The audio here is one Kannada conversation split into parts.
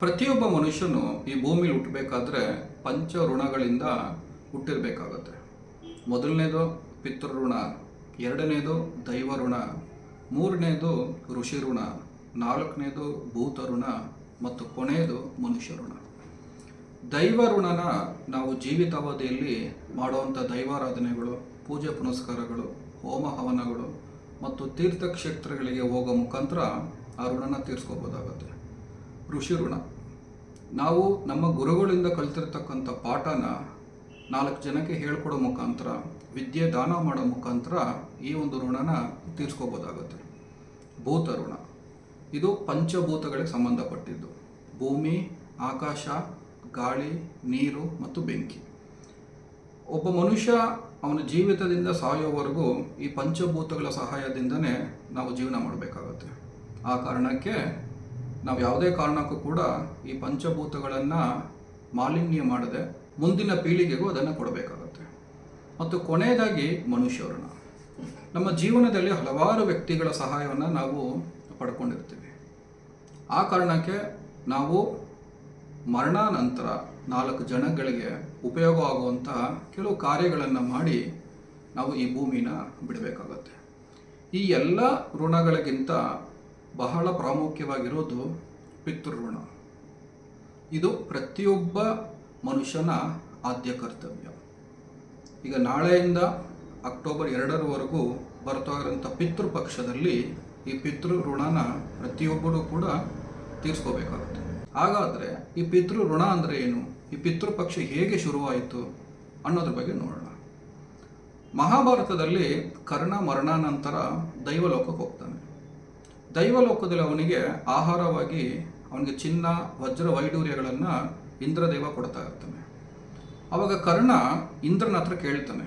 ಪ್ರತಿಯೊಬ್ಬ ಮನುಷ್ಯನು ಈ ಭೂಮಿಲಿ ಹುಟ್ಟಬೇಕಾದ್ರೆ ಪಂಚ ಋಣಗಳಿಂದ ಹುಟ್ಟಿರಬೇಕಾಗತ್ತೆ. ಮೊದಲನೇದು ಪಿತೃಋಣ, ಎರಡನೇದು ದೈವ ಋಣ ಮೂರನೇದು ಋಷಿ ಋಣ ನಾಲ್ಕನೇದು ಭೂತ ಋಣ ಮತ್ತು ಕೊನೆಯದು ಮನುಷ್ಯ ಋಣ ದೈವ ಋಣನ ನಾವು ಜೀವಿತಾವಧಿಯಲ್ಲಿ ಮಾಡುವಂಥ ದೈವಾರಾಧನೆಗಳು, ಪೂಜೆ ಪುನಸ್ಕಾರಗಳು, ಹೋಮ ಹವನಗಳು ಮತ್ತು ತೀರ್ಥಕ್ಷೇತ್ರಗಳಿಗೆ ಹೋಗೋ ಮುಖಾಂತರ ಆ ಋಣನ ತೀರಿಸ್ಕೋಬೋದಾಗತ್ತೆ. ಋಷಿ ಋಣ ನಾವು ನಮ್ಮ ಗುರುಗಳಿಂದ ಕಲ್ತಿರ್ತಕ್ಕಂಥ ಪಾಠನ ನಾಲ್ಕು ಜನಕ್ಕೆ ಹೇಳ್ಕೊಡೋ ಮುಖಾಂತರ, ವಿದ್ಯೆ ದಾನ ಮಾಡೋ ಮುಖಾಂತರ ಈ ಒಂದು ಋಣನ ತೀರಿಸ್ಕೋಬೋದಾಗುತ್ತೆ. ಭೂತ ಋಣ. ಇದು ಪಂಚಭೂತಗಳಿಗೆ ಸಂಬಂಧಪಟ್ಟಿದ್ದು. ಭೂಮಿ, ಆಕಾಶ, ಗಾಳಿ, ನೀರು ಮತ್ತು ಬೆಂಕಿ. ಒಬ್ಬ ಮನುಷ್ಯ ಅವನ ಜೀವಿತದಿಂದ ಸಾಯೋವರೆಗೂ ಈ ಪಂಚಭೂತಗಳ ಸಹಾಯದಿಂದನೇ ನಾವು ಜೀವನ ಮಾಡಬೇಕಾಗುತ್ತೆ. ಆ ಕಾರಣಕ್ಕೆ ನಾವು ಯಾವುದೇ ಕಾರಣಕ್ಕೂ ಕೂಡ ಈ ಪಂಚಭೂತಗಳನ್ನು ಮಾಲಿನ್ಯ ಮಾಡದೆ ಮುಂದಿನ ಪೀಳಿಗೆಗೂ ಅದನ್ನು ಕೊಡಬೇಕಾಗುತ್ತೆ. ಮತ್ತು ಕೊನೆಯದಾಗಿ ಮನುಷ್ಯವರ್ಣ ನಮ್ಮ ಜೀವನದಲ್ಲಿ ಹಲವಾರು ವ್ಯಕ್ತಿಗಳ ಸಹಾಯವನ್ನು ನಾವು ಪಡ್ಕೊಂಡಿರ್ತೀವಿ. ಆ ಕಾರಣಕ್ಕೆ ನಾವು ಮರಣಾನಂತರ ನಾಲ್ಕು ಜನಗಳಿಗೆ ಉಪಯೋಗ ಆಗುವಂತಹ ಕೆಲವು ಕಾರ್ಯಗಳನ್ನು ಮಾಡಿ ನಾವು ಈ ಭೂಮಿನ ಬಿಡಬೇಕಾಗತ್ತೆ. ಈ ಎಲ್ಲ ಋಣಗಳಿಗಿಂತ ಬಹಳ ಪ್ರಾಮುಖ್ಯವಾಗಿರೋದು ಪಿತೃಋಣ. ಇದು ಪ್ರತಿಯೊಬ್ಬ ಮನುಷ್ಯನ ಆದ್ಯ ಕರ್ತವ್ಯ. ಈಗ ನಾಳೆಯಿಂದ ಅಕ್ಟೋಬರ್ ಎರಡರವರೆಗೂ ಬರ್ತಾ ಇರೋಂಥ ಪಿತೃಪಕ್ಷದಲ್ಲಿ ಈ ಪಿತೃಋಣನ ಋಣನ ಪ್ರತಿಯೊಬ್ಬರು ಕೂಡ ತೀರಿಸ್ಕೋಬೇಕಾಗುತ್ತೆ. ಹಾಗಾದರೆ ಈ ಪಿತೃಋಣ ಅಂದರೆ ಏನು? ಈ ಪಿತೃಪಕ್ಷ ಹೇಗೆ ಶುರುವಾಯಿತು ಅನ್ನೋದ್ರ ಬಗ್ಗೆ ನೋಡೋಣ. ಮಹಾಭಾರತದಲ್ಲಿ ಕರ್ಣ ಮರಣಾನಂತರ ದೈವಲೋಕಕ್ಕೆ ಹೋಗ್ತಾನೆ. ದೈವಲೋಕದಲ್ಲಿ ಅವನಿಗೆ ಆಹಾರವಾಗಿ ಅವನಿಗೆ ಚಿನ್ನ, ವಜ್ರ, ವೈಡೂರ್ಯಗಳನ್ನು ಇಂದ್ರದೇವ ಕೊಡ್ತಾ ಇರ್ತಾನೆ. ಅವಾಗ ಕರ್ಣ ಇಂದ್ರನ ಹತ್ರ ಕೇಳ್ತಾನೆ,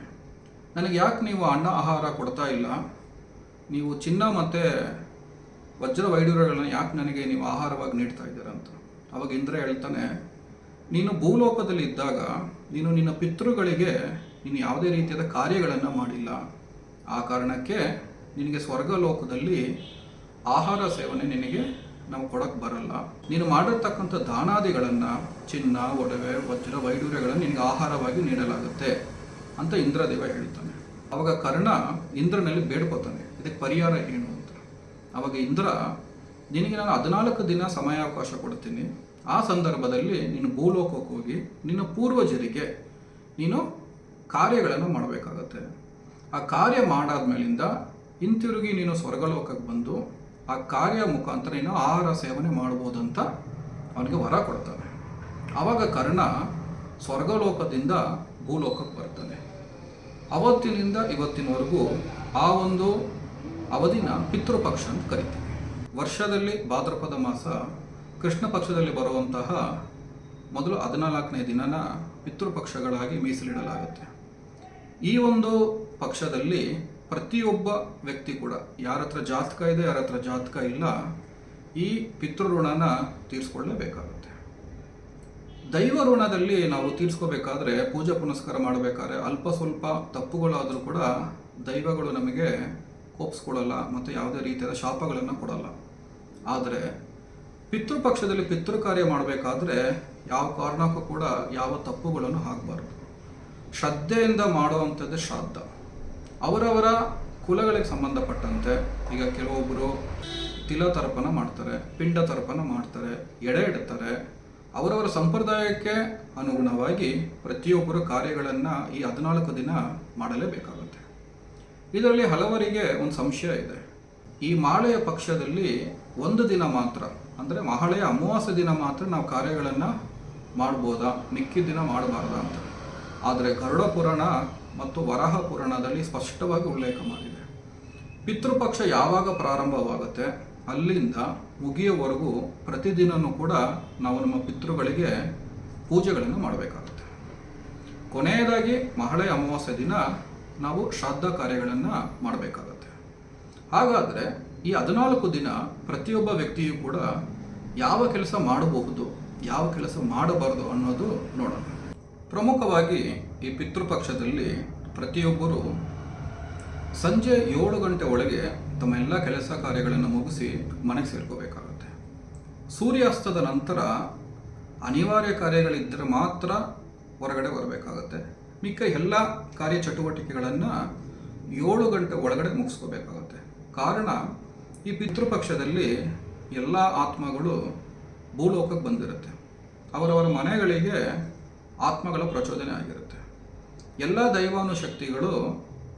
ನನಗೆ ಯಾಕೆ ನೀವು ಅನ್ನ ಆಹಾರ ಕೊಡ್ತಾ ಇಲ್ಲ? ನೀವು ಚಿನ್ನ ಮತ್ತು ವಜ್ರ, ವೈಡೂರ್ಯಗಳನ್ನು ಯಾಕೆ ನನಗೆ ನೀವು ಆಹಾರವಾಗಿ ನೀಡ್ತಾ ಇದ್ದೀರಾ ಅಂತ? ಅವಾಗ ಇಂದ್ರ ಹೇಳ್ತಾನೆ, ನೀನು ಭೂಲೋಕದಲ್ಲಿ ಇದ್ದಾಗ ನೀನು ನಿನ್ನ ಪಿತೃಗಳಿಗೆ ನೀನು ಯಾವುದೇ ರೀತಿಯಾದ ಕಾರ್ಯಗಳನ್ನು ಮಾಡಿಲ್ಲ. ಆ ಕಾರಣಕ್ಕೆ ನಿನಗೆ ಸ್ವರ್ಗಲೋಕದಲ್ಲಿ ಆಹಾರ ಸೇವನೆ ನಿನಗೆ ನಾವು ಕೊಡಕ್ಕೆ ಬರಲ್ಲ. ನೀನು ಮಾಡಿರ್ತಕ್ಕಂಥ ದಾನಾದಿಗಳನ್ನು ಚಿನ್ನ, ಒಡವೆ, ವಜ್ರ ವೈಡೂರ್ಯಗಳನ್ನು ನಿನಗೆ ಆಹಾರವಾಗಿ ನೀಡಲಾಗುತ್ತೆ ಅಂತ ಇಂದ್ರದೇವ ಹೇಳ್ತಾನೆ. ಅವಾಗ ಕರ್ಣ ಇಂದ್ರನಲ್ಲಿ ಬೇಡ್ಕೋತಾನೆ. ಇದಕ್ಕೆ ಪರಿಹಾರ ಏನು ಅಂತ. ಅವಾಗ ಇಂದ್ರ, ನಿನಗೆ ನಾನು ಹದಿನಾಲ್ಕು ದಿನ ಸಮಯಾವಕಾಶ ಕೊಡ್ತೀನಿ. ಆ ಸಂದರ್ಭದಲ್ಲಿ ನೀನು ಭೂಲೋಕಕ್ಕೆ ಹೋಗಿ ನಿನ್ನ ಪೂರ್ವಜರಿಗೆ ನೀನು ಕಾರ್ಯಗಳನ್ನು ಮಾಡಬೇಕಾಗತ್ತೆ. ಆ ಕಾರ್ಯ ಮಾಡಾದ್ಮೇಲಿಂದ ಹಿಂತಿರುಗಿ ನೀನು ಸ್ವರ್ಗಲೋಕಕ್ಕೆ ಬಂದು ಆ ಕಾರ್ಯ ಮುಖಾಂತರ ನೀನು ಆಹಾರ ಸೇವನೆ ಮಾಡ್ಬೋದು ಅಂತ ಅವನಿಗೆ ವರ ಕೊಡ್ತಾನೆ. ಆವಾಗ ಕರ್ಣ ಸ್ವರ್ಗಲೋಕದಿಂದ ಭೂಲೋಕಕ್ಕೆ ಬರ್ತಾನೆ. ಅವತ್ತಿನಿಂದ ಇವತ್ತಿನವರೆಗೂ ಆ ಒಂದು ಅವಧಿನ ಪಿತೃಪಕ್ಷ ಅಂತ ಕರಿತೀವಿ. ವರ್ಷದಲ್ಲಿ ಭಾದ್ರಪದ ಮಾಸ ಕೃಷ್ಣ ಪಕ್ಷದಲ್ಲಿ ಬರುವಂತಹ ಮೊದಲು ಹದಿನಾಲ್ಕನೇ ದಿನನ ಪಿತೃಪಕ್ಷಗಳಾಗಿ ಮೀಸಲಿಡಲಾಗುತ್ತೆ. ಈ ಒಂದು ಪಕ್ಷದಲ್ಲಿ ಪ್ರತಿಯೊಬ್ಬ ವ್ಯಕ್ತಿ ಕೂಡ, ಯಾರ ಹತ್ರ ಜಾತಕ ಇದೆ, ಯಾರ ಹತ್ರ ಜಾತಕ ಇಲ್ಲ, ಈ ಪಿತೃಋಣನ ತೀರಿಸ್ಕೊಳ್ಳೇಬೇಕಾಗುತ್ತೆ. ದೈವ ಋಣದಲ್ಲಿ ನಾವು ತೀರಿಸ್ಕೋಬೇಕಾದ್ರೆ, ಪೂಜೆ ಪುನಸ್ಕಾರ ಮಾಡಬೇಕಾದ್ರೆ, ಅಲ್ಪ ಸ್ವಲ್ಪ ತಪ್ಪುಗಳಾದರೂ ಕೂಡ ದೈವಗಳು ನಮಗೆ ಕೋಪಿಸ್ಕೊಳ್ಳಲ್ಲ ಮತ್ತು ಯಾವುದೇ ರೀತಿಯಾದ ಶಾಪಗಳನ್ನು ಕೊಡಲ್ಲ. ಆದರೆ ಪಿತೃಪಕ್ಷದಲ್ಲಿ ಪಿತೃ ಕಾರ್ಯ ಮಾಡಬೇಕಾದ್ರೆ, ಯಾವ ಕಾರಣಕ್ಕೂ ಕೂಡ ಯಾವ ತಪ್ಪುಗಳನ್ನು ಹಾಕಬಾರ್ದು. ಶ್ರದ್ಧೆಯಿಂದ ಮಾಡುವಂಥದ್ದು ಶ್ರಾದ್ದ. ಅವರವರ ಕುಲಗಳಿಗೆ ಸಂಬಂಧಪಟ್ಟಂತೆ ಈಗ ಕೆಲವೊಬ್ಬರು ತಿಲ ತರ್ಪಣ ಮಾಡ್ತಾರೆ, ಪಿಂಡ ತರ್ಪಣ ಮಾಡ್ತಾರೆ, ಎಡೆ ಇಡ್ತಾರೆ. ಅವರವರ ಸಂಪ್ರದಾಯಕ್ಕೆ ಅನುಗುಣವಾಗಿ ಪ್ರತಿಯೊಬ್ಬರು ಕಾರ್ಯಗಳನ್ನು ಈ ಹದಿನಾಲ್ಕು ದಿನ ಮಾಡಲೇಬೇಕಾಗುತ್ತೆ. ಇದರಲ್ಲಿ ಹಲವರಿಗೆ ಒಂದು ಸಂಶಯ ಇದೆ. ಈ ಮಾಳೆಯ ಪಕ್ಷದಲ್ಲಿ ಒಂದು ದಿನ ಮಾತ್ರ, ಅಂದರೆ ಮಹಳೆಯ ಅಮಾವಾಸ್ಯ ದಿನ ಮಾತ್ರ ನಾವು ಕಾರ್ಯಗಳನ್ನು ಮಾಡ್ಬೋದಾ? ಮಿಕ್ಕಿದ ದಿನ ಮಾಡಬಾರ್ದಾ ಅಂತ. ಆದರೆ ಗರುಡ ಪುರಾಣ ಮತ್ತು ವರಹ ಪುರಾಣದಲ್ಲಿ ಸ್ಪಷ್ಟವಾಗಿ ಉಲ್ಲೇಖ ಮಾಡಿದೆ. ಪಿತೃಪಕ್ಷ ಯಾವಾಗ ಪ್ರಾರಂಭವಾಗುತ್ತೆ, ಅಲ್ಲಿಂದ ಮುಗಿಯುವವರೆಗೂ ಪ್ರತಿದಿನವೂ ಕೂಡ ನಾವು ನಮ್ಮ ಪಿತೃಗಳಿಗೆ ಪೂಜೆಗಳನ್ನು ಮಾಡಬೇಕಾಗುತ್ತೆ. ಕೊನೆಯದಾಗಿ ಮಹಳೆ ಅಮಾವಾಸ್ಯೆ ದಿನ ನಾವು ಶ್ರಾದ್ದ ಕಾರ್ಯಗಳನ್ನು ಮಾಡಬೇಕಾಗತ್ತೆ. ಹಾಗಾದರೆ ಈ ಹದಿನಾಲ್ಕು ದಿನ ಪ್ರತಿಯೊಬ್ಬ ವ್ಯಕ್ತಿಯೂ ಕೂಡ ಯಾವ ಕೆಲಸ ಮಾಡಬಹುದು, ಯಾವ ಕೆಲಸ ಮಾಡಬಾರದು ಅನ್ನೋದು ನೋಡೋಣ. ಪ್ರಮುಖವಾಗಿ ಈ ಪಿತೃಪಕ್ಷದಲ್ಲಿ ಪ್ರತಿಯೊಬ್ಬರು ಸಂಜೆ ಏಳು ಗಂಟೆ ಒಳಗೆ ತಮ್ಮ ಎಲ್ಲ ಕೆಲಸ ಕಾರ್ಯಗಳನ್ನು ಮುಗಿಸಿ ಮನೆಗೆ ಸೇರ್ಕೋಬೇಕಾಗುತ್ತೆ. ಸೂರ್ಯಾಸ್ತದ ನಂತರ ಅನಿವಾರ್ಯ ಕಾರ್ಯಗಳಿದ್ದರೆ ಮಾತ್ರ ಹೊರಗಡೆ ಬರಬೇಕಾಗತ್ತೆ. ಮಿಕ್ಕ ಎಲ್ಲ ಕಾರ್ಯ ಚಟುವಟಿಕೆಗಳನ್ನು ಏಳು ಗಂಟೆ ಒಳಗಡೆ ಮುಗಿಸ್ಕೋಬೇಕಾಗುತ್ತೆ. ಕಾರಣ ಈ ಪಿತೃಪಕ್ಷದಲ್ಲಿ ಎಲ್ಲ ಆತ್ಮಗಳು ಭೂಲೋಕಕ್ಕೆ ಬಂದಿರುತ್ತೆ. ಅವರವರ ಮನೆಗಳಿಗೆ ಆತ್ಮಗಳ ಪ್ರಚೋದನೆ ಆಗಿರುತ್ತೆ. ಎಲ್ಲ ದೈವಾನುಶಕ್ತಿಗಳು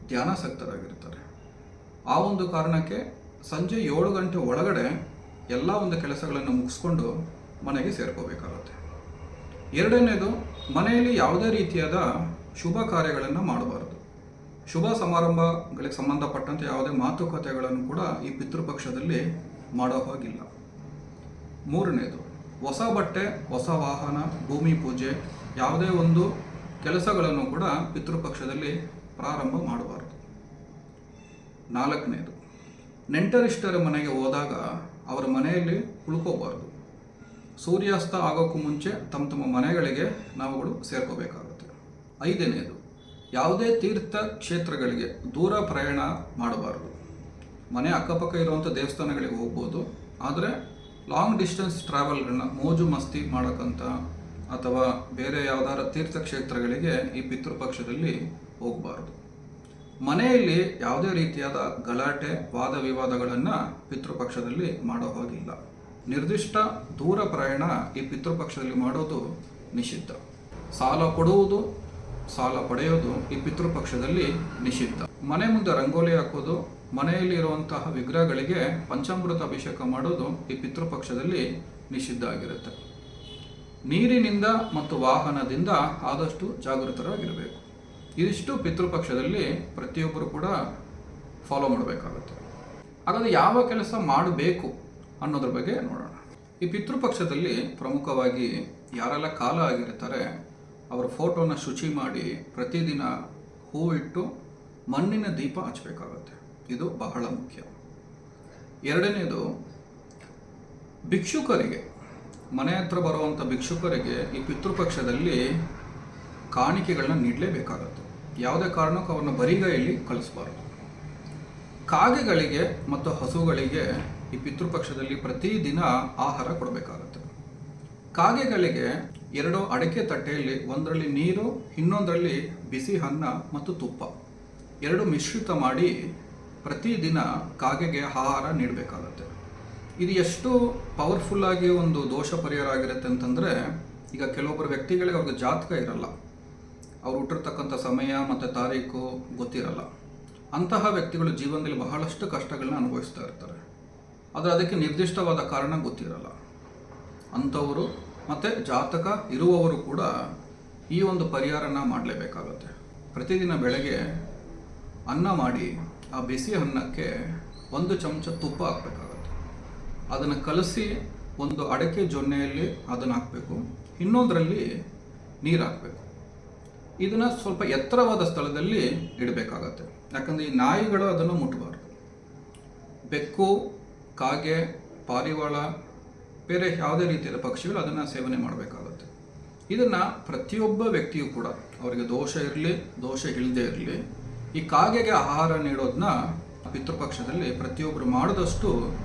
ಧ್ಯಾನಾಸಕ್ತರಾಗಿರ್ತಾರೆ. ಆ ಒಂದು ಕಾರಣಕ್ಕೆ ಸಂಜೆ ಏಳು ಗಂಟೆ ಒಳಗಡೆ ಎಲ್ಲ ಒಂದು ಕೆಲಸಗಳನ್ನು ಮುಗಿಸ್ಕೊಂಡು ಮನೆಗೆ ಸೇರ್ಕೋಬೇಕಾಗುತ್ತೆ. ಎರಡನೇದು, ಮನೆಯಲ್ಲಿ ಯಾವುದೇ ರೀತಿಯಾದ ಶುಭ ಕಾರ್ಯಗಳನ್ನು ಮಾಡಬಾರದು. ಶುಭ ಸಮಾರಂಭಗಳಿಗೆ ಸಂಬಂಧಪಟ್ಟಂತೆ ಯಾವುದೇ ಮಾತುಕತೆಗಳನ್ನು ಕೂಡ ಈ ಪಿತೃಪಕ್ಷದಲ್ಲಿ ಮಾಡೋ ಹಾಗಿಲ್ಲ. ಮೂರನೇದು, ಹೊಸ ಬಟ್ಟೆ, ಹೊಸ ವಾಹನ, ಭೂಮಿ ಪೂಜೆ, ಯಾವುದೇ ಒಂದು ಕೆಲಸಗಳನ್ನು ಕೂಡ ಪಿತೃಪಕ್ಷದಲ್ಲಿ ಪ್ರಾರಂಭ ಮಾಡಬಾರದು. ನಾಲ್ಕನೇದು, ನೆಂಟರಿಷ್ಟರ ಮನೆಗೆ ಹೋದಾಗ ಅವರ ಮನೆಯಲ್ಲಿ ಉಳ್ಕೋಬಾರ್ದು. ಸೂರ್ಯಾಸ್ತ ಆಗೋಕ್ಕೂ ಮುಂಚೆ ತಮ್ಮ ತಮ್ಮ ಮನೆಗಳಿಗೆ ನಾವುಗಳು ಸೇರ್ಕೋಬೇಕಾಗುತ್ತೆ. ಐದನೇದು, ಯಾವುದೇ ತೀರ್ಥ ಕ್ಷೇತ್ರಗಳಿಗೆ ದೂರ ಪ್ರಯಾಣ ಮಾಡಬಾರದು. ಮನೆ ಅಕ್ಕಪಕ್ಕ ಇರುವಂಥ ದೇವಸ್ಥಾನಗಳಿಗೆ ಹೋಗ್ಬೋದು, ಆದರೆ ಲಾಂಗ್ ಡಿಸ್ಟೆನ್ಸ್ ಟ್ರಾವೆಲ್ಗಳನ್ನ ಮೋಜು ಮಸ್ತಿ ಮಾಡೋಕ್ಕಂತ ಅಥವಾ ಬೇರೆ ಯಾವುದಾದ್ರು ತೀರ್ಥಕ್ಷೇತ್ರಗಳಿಗೆ ಈ ಪಿತೃಪಕ್ಷದಲ್ಲಿ ಹೋಗಬಾರದು. ಮನೆಯಲ್ಲಿ ಯಾವುದೇ ರೀತಿಯಾದ ಗಲಾಟೆ ವಾದ ವಿವಾದಗಳನ್ನು ಪಿತೃಪಕ್ಷದಲ್ಲಿ ಮಾಡೋ ಹಾಗಿಲ್ಲ. ನಿರ್ದಿಷ್ಟ ದೂರ ಪ್ರಯಾಣ ಈ ಪಿತೃಪಕ್ಷದಲ್ಲಿ ಮಾಡೋದು ನಿಷಿದ್ಧ. ಸಾಲ ಕೊಡುವುದು, ಸಾಲ ಪಡೆಯೋದು ಈ ಪಿತೃಪಕ್ಷದಲ್ಲಿ ನಿಷಿದ್ಧ. ಮನೆ ಮುಂದೆ ರಂಗೋಲಿ ಹಾಕೋದು ಮನೆಯಲ್ಲಿ ಇರುವಂತಹ ವಿಗ್ರಹಗಳಿಗೆ ಪಂಚಾಮೃತ ಅಭಿಷೇಕ ಮಾಡೋದು ಈ ಪಿತೃಪಕ್ಷದಲ್ಲಿ ನಿಷಿದ್ಧ ಆಗಿರುತ್ತೆ. ನೀರಿನಿಂದ ಮತ್ತು ವಾಹನದಿಂದ ಆದಷ್ಟು ಜಾಗೃತರಾಗಿರಬೇಕು. ಇದಿಷ್ಟು ಪಿತೃಪಕ್ಷದಲ್ಲಿ ಪ್ರತಿಯೊಬ್ಬರು ಕೂಡ ಫಾಲೋ ಮಾಡಬೇಕಾಗುತ್ತೆ. ಹಾಗಾದ್ರೆ ಯಾವ ಕೆಲಸ ಮಾಡಬೇಕು ಅನ್ನೋದ್ರ ಬಗ್ಗೆ ನೋಡೋಣ. ಈ ಪಿತೃಪಕ್ಷದಲ್ಲಿ ಪ್ರಮುಖವಾಗಿ ಯಾರೆಲ್ಲ ಕಾಲ ಆಗಿರ್ತಾರೆ, ಅವರ ಫೋಟೋನ ಶುಚಿ ಮಾಡಿ ಪ್ರತಿದಿನ ಹೂ ಇಟ್ಟು ಮಣ್ಣಿನ ದೀಪ ಹಚ್ಚಬೇಕಾಗುತ್ತೆ ಇದು ಬಹಳ ಮುಖ್ಯ. ಎರಡನೇದು, ಭಿಕ್ಷುಕರಿಗೆ ಮನೆ ಹತ್ರ ಬರುವಂಥ ಭಿಕ್ಷುಕರಿಗೆ ಈ ಪಿತೃಪಕ್ಷದಲ್ಲಿ ಕಾಣಿಕೆಗಳನ್ನ ನೀಡಲೇಬೇಕಾಗುತ್ತೆ. ಯಾವುದೇ ಕಾರಣಕ್ಕೂ ಅವ್ರನ್ನ ಬರಿಗೈಯಲ್ಲಿ ಕಳಿಸಬಾರ್ದು. ಕಾಗೆಗಳಿಗೆ ಮತ್ತು ಹಸುಗಳಿಗೆ ಈ ಪಿತೃಪಕ್ಷದಲ್ಲಿ ಪ್ರತಿದಿನ ಆಹಾರ ಕೊಡಬೇಕಾಗುತ್ತೆ. ಕಾಗೆಗಳಿಗೆ ಎರಡು ಅಡಕೆ ತಟ್ಟೆಯಲ್ಲಿ ಒಂದರಲ್ಲಿ ನೀರು, ಇನ್ನೊಂದರಲ್ಲಿ ಬಿಸಿ ಅನ್ನ ಮತ್ತು ತುಪ್ಪ. ಎರಡು ಮಿಶ್ರಿತ ಮಾಡಿ ಪ್ರತಿದಿನ ಕಾಗೆಗೆ ಆಹಾರ ನೀಡಬೇಕಾಗುತ್ತೆ. ಇದು ಎಷ್ಟು ಪವರ್ಫುಲ್ ಆಗಿ ಒಂದು ದೋಷ ಪರಿಹಾರ ಆಗಿರುತ್ತೆ ಅಂತಂದರೆ, ಈಗ ಕೆಲವೊಬ್ಬರು ವ್ಯಕ್ತಿಗಳಿಗೆ ಅವ್ರಿಗೆ ಜಾತಕ ಇರಲ್ಲ. ಅವ್ರು ಹುಟ್ಟಿರ್ತಕ್ಕಂಥ ಸಮಯ ಮತ್ತು ತಾರೀಕು ಗೊತ್ತಿರಲ್ಲ. ಅಂತಹ ವ್ಯಕ್ತಿಗಳು ಜೀವನದಲ್ಲಿ ಬಹಳಷ್ಟು ಕಷ್ಟಗಳನ್ನ ಅನುಭವಿಸ್ತಾ ಇರ್ತಾರೆ. ಆದರೆ ಅದಕ್ಕೆ ನಿರ್ದಿಷ್ಟವಾದ ಕಾರಣ ಗೊತ್ತಿರಲ್ಲ. ಅಂಥವರು ಮತ್ತು ಜಾತಕ ಇರುವವರು ಕೂಡ ಈ ಒಂದು ಪರಿಹಾರನ ಮಾಡಲೇಬೇಕಾಗುತ್ತೆ. ಪ್ರತಿದಿನ ಬೆಳಗ್ಗೆ ಅನ್ನ ಮಾಡಿ ಆ ಬಿಸಿ ಅನ್ನಕ್ಕೆ ಒಂದು ಚಮಚ ತುಪ್ಪ ಹಾಕಬೇಕಾಗುತ್ತೆ. ಅದನ್ನು ಕಲಸಿ ಒಂದು ಅಡಕೆ ಜೊನ್ನೆಯಲ್ಲಿ ಅದನ್ನು ಹಾಕಬೇಕು. ಇನ್ನೊಂದರಲ್ಲಿ ನೀರು ಹಾಕಬೇಕು. ಇದನ್ನು ಸ್ವಲ್ಪ ಎತ್ತರವಾದ ಸ್ಥಳದಲ್ಲಿ ಇಡಬೇಕಾಗತ್ತೆ. ಯಾಕಂದರೆ ಈ ನಾಯಿಗಳು ಅದನ್ನು ಮುಟ್ಟಬಾರ್ದು ಬೆಕ್ಕು, ಕಾಗೆ, ಪಾರಿವಾಳ, ಬೇರೆ ಯಾವುದೇ ರೀತಿಯಾದ ಪಕ್ಷಿಗಳು ಅದನ್ನು ಸೇವನೆ ಮಾಡಬೇಕಾಗತ್ತೆ. ಇದನ್ನು ಪ್ರತಿಯೊಬ್ಬ ವ್ಯಕ್ತಿಯೂ ಕೂಡ, ಅವರಿಗೆ ದೋಷ ಇರಲಿ, ದೋಷ ಇಲ್ಲದೆ ಇರಲಿ, ಈ ಕಾಗೆಗೆ ಆಹಾರ ನೀಡೋದನ್ನ ಪಿತೃಪಕ್ಷದಲ್ಲಿ ಪ್ರತಿಯೊಬ್ಬರು ಮಾಡಿದಷ್ಟು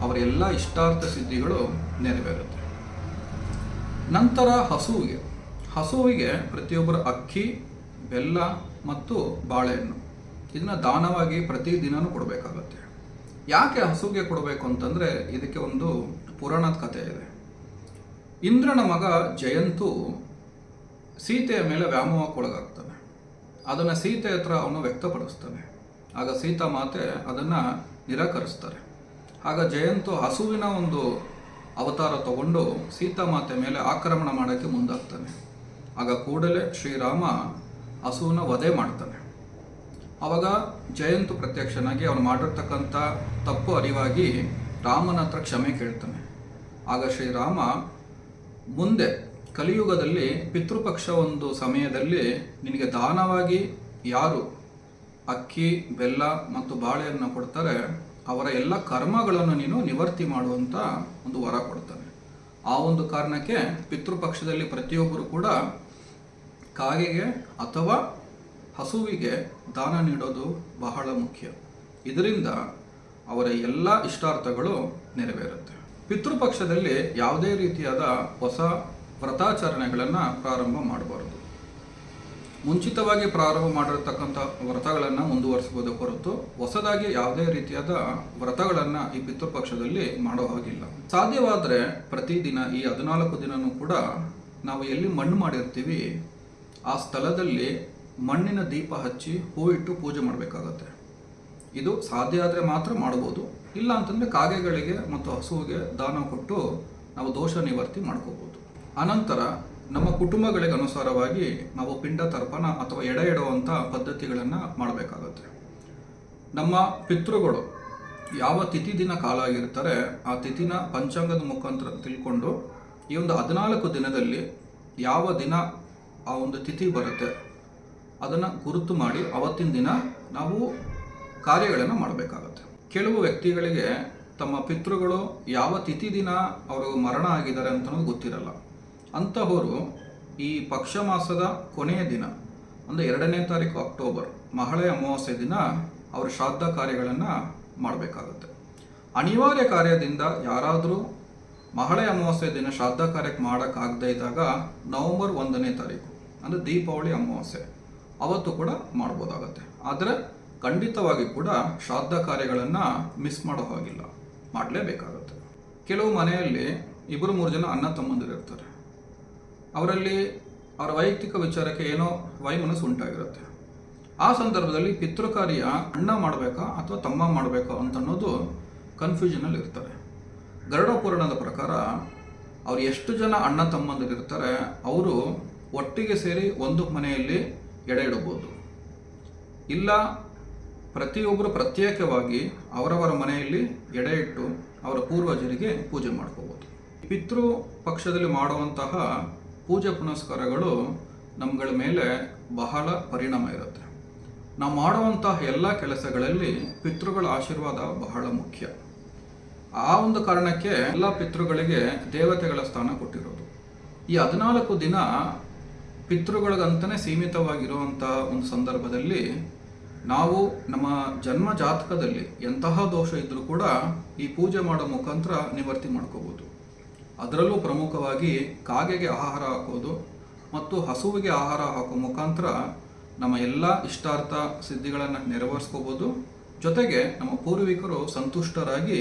ಅವರ ಎಲ್ಲ ಇಷ್ಟಾರ್ಥ ಸಿದ್ಧಿಗಳು ನೆರವೇರುತ್ತೆ. ನಂತರ ಹಸುವಿಗೆ. ಹಸುವಿಗೆ ಪ್ರತಿಯೊಬ್ಬರ ಅಕ್ಕಿ, ಬೆಲ್ಲ ಮತ್ತು ಬಾಳೆಹಣ್ಣು. ಇದನ್ನು ದಾನವಾಗಿ ಪ್ರತಿದಿನವೂ ಕೊಡಬೇಕಾಗತ್ತೆ. ಯಾಕೆ ಹಸುಗೆ ಕೊಡಬೇಕು ಅಂತಂದರೆ ಇದಕ್ಕೆ ಒಂದು ಪುರಾಣದ ಕಥೆ ಇದೆ. ಇಂದ್ರನ ಮಗ ಜಯಂತು ಸೀತೆಯ ಮೇಲೆ ವ್ಯಾಮೋಹಕ್ಕೊಳಗಾಗ್ತಾನೆ. ಅದನ್ನು ಸೀತೆ ಹತ್ರ ಅವನು ವ್ಯಕ್ತಪಡಿಸ್ತಾನೆ. ಆಗ ಸೀತಾ ಮಾತೆ ಅದನ್ನು ನಿರಾಕರಿಸ್ತಾರೆ. ಆಗ ಜಯಂತು ಹಸುವಿನ ಒಂದು ಅವತಾರ ತಗೊಂಡು ಸೀತಾಮಾತೆ ಮೇಲೆ ಆಕ್ರಮಣ ಮಾಡೋಕ್ಕೆ ಮುಂದಾಗ್ತಾನೆ. ಆಗ ಕೂಡಲೇ ಶ್ರೀರಾಮ ಹಸುವಿನ ವಧೆ ಮಾಡ್ತಾನೆ. ಆವಾಗ ಜಯಂತು ಪ್ರತ್ಯಕ್ಷನಾಗಿ ಅವನು ಮಾಡಿರ್ತಕ್ಕಂಥ ತಪ್ಪು ಅರಿವಾಗಿ ರಾಮನ ಹತ್ರ ಕ್ಷಮೆ ಕೇಳ್ತಾನೆ. ಆಗ ಶ್ರೀರಾಮ ಮುಂದೆ ಕಲಿಯುಗದಲ್ಲಿ ಪಿತೃಪಕ್ಷ ಒಂದು ಸಮಯದಲ್ಲಿ ನಿನಗೆ ದಾನವಾಗಿ ಯಾರು ಅಕ್ಕಿ, ಬೆಲ್ಲ ಮತ್ತು ಬಾಳೆಯನ್ನು ಕೊಡ್ತಾರೆ ಅವರ ಎಲ್ಲ ಕರ್ಮಗಳನ್ನು ನೀನು ನಿವರ್ತಿ ಮಾಡುವಂಥ ಒಂದು ವರ ಕೊಡ್ತಾನೆ. ಆ ಒಂದು ಕಾರಣಕ್ಕೆ ಪಿತೃಪಕ್ಷದಲ್ಲಿ ಪ್ರತಿಯೊಬ್ಬರು ಕೂಡ ಕಾಗೆಗೆ ಅಥವಾ ಹಸುವಿಗೆ ದಾನ ನೀಡೋದು ಬಹಳ ಮುಖ್ಯ. ಇದರಿಂದ ಅವರ ಎಲ್ಲ ಇಷ್ಟಾರ್ಥಗಳು ನೆರವೇರುತ್ತೆ. ಪಿತೃಪಕ್ಷದಲ್ಲಿ ಯಾವುದೇ ರೀತಿಯಾದ ಹೊಸ ವ್ರತಾಚರಣೆಗಳನ್ನು ಪ್ರಾರಂಭ ಮಾಡಬಾರದು. ಮುಂಚಿತವಾಗಿ ಪ್ರಾರಂಭ ಮಾಡಿರತಕ್ಕಂಥ ವ್ರತಗಳನ್ನು ಮುಂದುವರಿಸಬಹುದು ಹೊರತು ಹೊಸದಾಗಿ ಯಾವುದೇ ರೀತಿಯಾದ ವ್ರತಗಳನ್ನು ಈ ಪಿತೃಪಕ್ಷದಲ್ಲಿ ಮಾಡೋ ಹಾಗಿಲ್ಲ. ಸಾಧ್ಯವಾದರೆ ಪ್ರತಿದಿನ ಈ ಹದಿನಾಲ್ಕು ದಿನನೂ ಕೂಡ ನಾವು ಎಲ್ಲಿ ಮಣ್ಣು ಮಾಡಿರ್ತೀವಿ, ಆ ಸ್ಥಳದಲ್ಲಿ ಮಣ್ಣಿನ ದೀಪ ಹಚ್ಚಿ ಹೂವಿಟ್ಟು ಪೂಜೆ ಮಾಡಬೇಕಾಗತ್ತೆ. ಇದು ಸಾಧ್ಯ ಆದರೆ ಮಾತ್ರ ಮಾಡ್ಬೋದು. ಇಲ್ಲ ಅಂತಂದರೆ ಕಾಗೆಗಳಿಗೆ ಮತ್ತು ಹಸುವಿಗೆ ದಾನ ಕೊಟ್ಟು ನಾವು ದೋಷ ನಿವರ್ತಿ ಮಾಡ್ಕೋಬೋದು. ಅನಂತರ ನಮ್ಮ ಕುಟುಂಬಗಳಿಗೆ ಅನುಸಾರವಾಗಿ ನಾವು ಪಿಂಡ, ತರ್ಪಣ ಅಥವಾ ಎಡೆ ಇಡುವಂಥ ಪದ್ಧತಿಗಳನ್ನು ಮಾಡಬೇಕಾಗುತ್ತೆ. ನಮ್ಮ ಪಿತೃಗಳು ಯಾವ ತಿಥಿ ದಿನ ಕಾಲ ಆಗಿರ್ತಾರೆ, ಆ ತಿಥಿನ ಪಂಚಾಂಗದ ಮುಖಾಂತರ ತಿಳ್ಕೊಂಡು ಈ ಒಂದು ಹದಿನಾಲ್ಕು ದಿನದಲ್ಲಿ ಯಾವ ದಿನ ಆ ಒಂದು ತಿಥಿ ಬರುತ್ತೆ, ಅದನ್ನು ಗುರುತು ಮಾಡಿ ಅವತ್ತಿನ ದಿನ ನಾವು ಕಾರ್ಯಗಳನ್ನು ಮಾಡಬೇಕಾಗುತ್ತೆ. ಕೆಲವು ವ್ಯಕ್ತಿಗಳಿಗೆ ತಮ್ಮ ಪಿತೃಗಳು ಯಾವ ತಿಥಿ ದಿನ ಅವರು ಮರಣ ಆಗಿದ್ದಾರೆ ಅಂತ ಗೊತ್ತಿರಲ್ಲ. ಅಂತಹವರು ಈ ಪಕ್ಷ ಮಾಸದ ಕೊನೆಯ ದಿನ, ಅಂದರೆ ಎರಡನೇ ತಾರೀಕು ಅಕ್ಟೋಬರ್, ಮಹಳೆ ಅಮಾವಾಸ್ಯೆ ದಿನ ಅವರು ಶ್ರಾದ್ದ ಕಾರ್ಯಗಳನ್ನು ಮಾಡಬೇಕಾಗುತ್ತೆ. ಅನಿವಾರ್ಯ ಕಾರ್ಯದಿಂದ ಯಾರಾದರೂ ಮಹಳೆ ಅಮಾವಾಸ್ಯೆ ದಿನ ಶ್ರಾದ್ದ ಕಾರ್ಯಕ್ಕೆ ಮಾಡೋಕ್ಕಾಗದೇ ಇದ್ದಾಗ ನವೆಂಬರ್ ಒಂದನೇ ತಾರೀಕು, ಅಂದರೆ ದೀಪಾವಳಿ ಅಮಾವಾಸ್ಯೆ, ಅವತ್ತು ಕೂಡ ಮಾಡ್ಬೋದಾಗತ್ತೆ. ಆದರೆ ಖಂಡಿತವಾಗಿ ಕೂಡ ಶ್ರಾದ್ದ ಕಾರ್ಯಗಳನ್ನು ಮಿಸ್ ಮಾಡೋ ಹಾಗಿಲ್ಲ, ಮಾಡಲೇಬೇಕಾಗುತ್ತೆ. ಕೆಲವು ಮನೆಯಲ್ಲಿ ಇಬ್ಬರು ಮೂರು ಜನ ಅಣ್ಣ ತಮ್ಮಂದಿರಿರ್ತಾರೆ ಅವರಲ್ಲಿ ಅವರ ವೈಯಕ್ತಿಕ ವಿಚಾರಕ್ಕೆ ಏನೋ ವೈಮನಸ್ಸು ಉಂಟಾಗಿರುತ್ತೆ. ಆ ಸಂದರ್ಭದಲ್ಲಿ ಪಿತೃ ಕಾರ್ಯ ಅಣ್ಣ ಮಾಡಬೇಕಾ ಅಥವಾ ತಮ್ಮ ಮಾಡಬೇಕಾ ಅಂತ ಅನ್ನೋದು ಕನ್ಫ್ಯೂಷನಲ್ಲಿ ಇರ್ತಾರೆ ಗರುಡ ಪುರಾಣದ ಪ್ರಕಾರ ಅವ್ರು ಎಷ್ಟು ಜನ ಅಣ್ಣ ತಮ್ಮಂದಿರಿರ್ತಾರೆ ಅವರು ಒಟ್ಟಿಗೆ ಸೇರಿ ಒಂದು ಮನೆಯಲ್ಲಿ ಎಡೆ ಇಡಬಹುದು. ಇಲ್ಲ ಪ್ರತಿಯೊಬ್ಬರು ಪ್ರತ್ಯೇಕವಾಗಿ ಅವರವರ ಮನೆಯಲ್ಲಿ ಎಡೆ ಇಟ್ಟು ಅವರ ಪೂರ್ವಜರಿಗೆ ಪೂಜೆ ಮಾಡ್ಕೋಬೋದು ಪಿತೃ ಪಕ್ಷದಲ್ಲಿ ಮಾಡುವಂತಹ ಪೂಜೆ ಪುನಸ್ಕಾರಗಳು ನಮ್ಗಳ ಮೇಲೆ ಬಹಳ ಪರಿಣಾಮ ಇರುತ್ತೆ. ನಾವು ಮಾಡುವಂತಹ ಎಲ್ಲ ಕೆಲಸಗಳಲ್ಲಿ ಪಿತೃಗಳ ಆಶೀರ್ವಾದ ಬಹಳ ಮುಖ್ಯ. ಆ ಒಂದು ಕಾರಣಕ್ಕೆ ಎಲ್ಲ ಪಿತೃಗಳಿಗೆ ದೇವತೆಗಳ ಸ್ಥಾನ ಕೊಟ್ಟಿರೋದು. ಈ ಹದಿನಾಲ್ಕು ದಿನ ಪಿತೃಗಳಿಗಂತಲೇ ಸೀಮಿತವಾಗಿರುವಂಥ ಒಂದು ಸಂದರ್ಭದಲ್ಲಿ ನಾವು ನಮ್ಮ ಜನ್ಮ ಜಾತಕದಲ್ಲಿ ಎಂತಹ ದೋಷ ಇದ್ದರೂ ಕೂಡ ಈ ಪೂಜೆ ಮಾಡೋ ಮುಖಾಂತರ ನಿವರ್ತಿ ಮಾಡ್ಕೋಬೋದು. ಅದರಲ್ಲೂ ಪ್ರಮುಖವಾಗಿ ಕಾಗೆಗೆ ಆಹಾರ ಹಾಕೋದು ಮತ್ತು ಹಸುವಿಗೆ ಆಹಾರ ಹಾಕೋ ಮುಖಾಂತರ ನಮ್ಮ ಎಲ್ಲ ಇಷ್ಟಾರ್ಥ ಸಿದ್ಧಿಗಳನ್ನು ನೆರವೇರಿಸ್ಕೋಬೋದು. ಜೊತೆಗೆ ನಮ್ಮ ಪೂರ್ವಿಕರು ಸಂತುಷ್ಟರಾಗಿ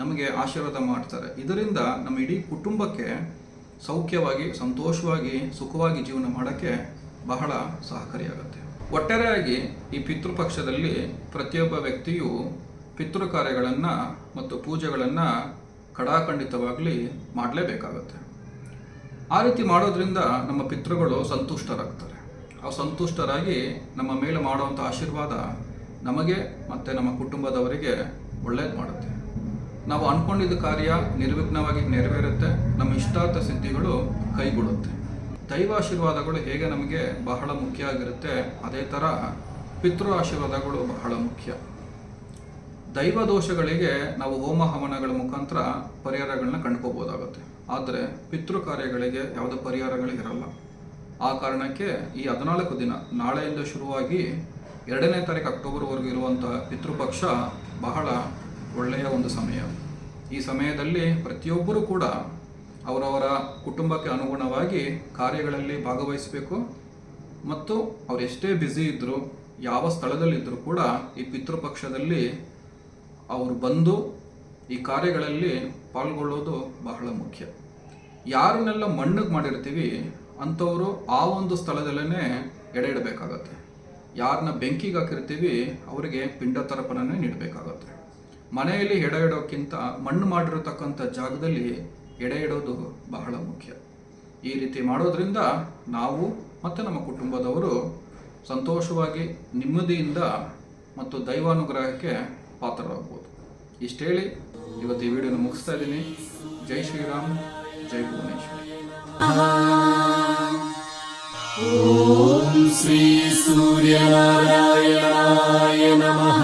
ನಮಗೆ ಆಶೀರ್ವಾದ ಮಾಡ್ತಾರೆ. ಇದರಿಂದ ನಮ್ಮ ಇಡೀ ಕುಟುಂಬಕ್ಕೆ ಸೌಖ್ಯವಾಗಿ, ಸಂತೋಷವಾಗಿ, ಸುಖವಾಗಿ ಜೀವನ ಮಾಡೋಕ್ಕೆ ಬಹಳ ಸಹಕಾರಿಯಾಗುತ್ತೆ. ಒಟ್ಟಾರೆಯಾಗಿ ಈ ಪಿತೃಪಕ್ಷದಲ್ಲಿ ಪ್ರತಿಯೊಬ್ಬ ವ್ಯಕ್ತಿಯು ಪಿತೃ ಕಾರ್ಯಗಳನ್ನು ಮತ್ತು ಪೂಜೆಗಳನ್ನು ಕಡಾಖಂಡಿತವಾಗಲಿ ಮಾಡಲೇಬೇಕಾಗತ್ತೆ. ಆ ರೀತಿ ಮಾಡೋದ್ರಿಂದ ನಮ್ಮ ಪಿತೃಗಳು ಸಂತುಷ್ಟರಾಗ್ತಾರೆ. ಆ ಸಂತುಷ್ಟರಾಗಿ ನಮ್ಮ ಮೇಲೆ ಮಾಡುವಂಥ ಆಶೀರ್ವಾದ ನಮಗೆ ಮತ್ತು ನಮ್ಮ ಕುಟುಂಬದವರಿಗೆ ಒಳ್ಳೇದು ಮಾಡುತ್ತೆ. ನಾವು ಅಂದ್ಕೊಂಡಿದ್ದ ಕಾರ್ಯ ನಿರ್ವಿಘ್ನವಾಗಿ ನೆರವೇರುತ್ತೆ. ನಮ್ಮ ಇಷ್ಟಾರ್ಥ ಸಿದ್ಧಿಗಳು ಕೈಗೂಡುತ್ತೆ. ದೈವ ಆಶೀರ್ವಾದಗಳು ಹೇಗೆ ನಮಗೆ ಬಹಳ ಮುಖ್ಯ ಆಗಿರುತ್ತೆ, ಅದೇ ಥರ ಪಿತೃ ಆಶೀರ್ವಾದಗಳು ಬಹಳ ಮುಖ್ಯ. ದೈವ ದೋಷಗಳಿಗೆ ನಾವು ಹೋಮ ಹವನಗಳ ಮುಖಾಂತರ ಪರಿಹಾರಗಳನ್ನ ಕಂಡ್ಕೋಬೋದಾಗುತ್ತೆ ಆದರೆ ಪಿತೃ ಕಾರ್ಯಗಳಿಗೆ ಯಾವುದೇ ಪರಿಹಾರಗಳು ಇರಲ್ಲ. ಆ ಕಾರಣಕ್ಕೆ ಈ ಹದಿನಾಲ್ಕು ದಿನ, ನಾಳೆಯಿಂದ ಶುರುವಾಗಿ ಎರಡನೇ ತಾರೀಕು ಅಕ್ಟೋಬರ್ವರೆಗೂ ಇರುವಂಥ ಪಿತೃಪಕ್ಷ ಬಹಳ ಒಳ್ಳೆಯ ಒಂದು ಸಮಯ. ಈ ಸಮಯದಲ್ಲಿ ಪ್ರತಿಯೊಬ್ಬರೂ ಕೂಡ ಅವರವರ ಕುಟುಂಬಕ್ಕೆ ಅನುಗುಣವಾಗಿ ಕಾರ್ಯಗಳಲ್ಲಿ ಭಾಗವಹಿಸಬೇಕು. ಮತ್ತು ಅವರೆಷ್ಟೇ ಬ್ಯುಸಿ ಇದ್ದರೂ ಯಾವ ಸ್ಥಳದಲ್ಲಿದ್ದರೂ ಕೂಡ ಈ ಪಿತೃಪಕ್ಷದಲ್ಲಿ ಅವರು ಬಂದು ಈ ಕಾರ್ಯಗಳಲ್ಲಿ ಪಾಲ್ಗೊಳ್ಳೋದು ಬಹಳ ಮುಖ್ಯ. ಯಾರನ್ನೆಲ್ಲ ಮಣ್ಣಿಗೆ ಮಾಡಿರ್ತೀವಿ, ಅಂಥವರು ಆ ಒಂದು ಸ್ಥಳದಲ್ಲೇ ಎಡೆ ಇಡಬೇಕಾಗತ್ತೆ. ಯಾರನ್ನ ಬೆಂಕಿಗೆ ಹಾಕಿರ್ತೀವಿ, ಅವರಿಗೆ ಪಿಂಡ ತರಪನೇ ನೀಡಬೇಕಾಗತ್ತೆ. ಮನೆಯಲ್ಲಿ ಎಡೆ ಇಡೋಕ್ಕಿಂತ ಮಣ್ಣು ಮಾಡಿರತಕ್ಕಂಥ ಜಾಗದಲ್ಲಿ ಎಡೆ ಇಡೋದು ಬಹಳ ಮುಖ್ಯ. ಈ ರೀತಿ ಮಾಡೋದ್ರಿಂದ ನಾವು ಮತ್ತು ನಮ್ಮ ಕುಟುಂಬದವರು ಸಂತೋಷವಾಗಿ, ನೆಮ್ಮದಿಯಿಂದ ಮತ್ತು ದೈವಾನುಗ್ರಹಕ್ಕೆ ಪಾತ್ರರಾಗ್ಬೋದು. ಇಷ್ಟು ಹೇಳಿ ಇವತ್ತು ಈ ವಿಡಿಯೋನ ಮುಗಿಸ್ತಾ ಇದ್ದೀನಿ. ಜೈ ಶ್ರೀರಾಮ್ ಜೈ ಭುವನೇಶ್ವರಿ. ಓಂ ಶ್ರೀ ಸೂರ್ಯನಾರಾಯಣಾಯ ನಮಃ.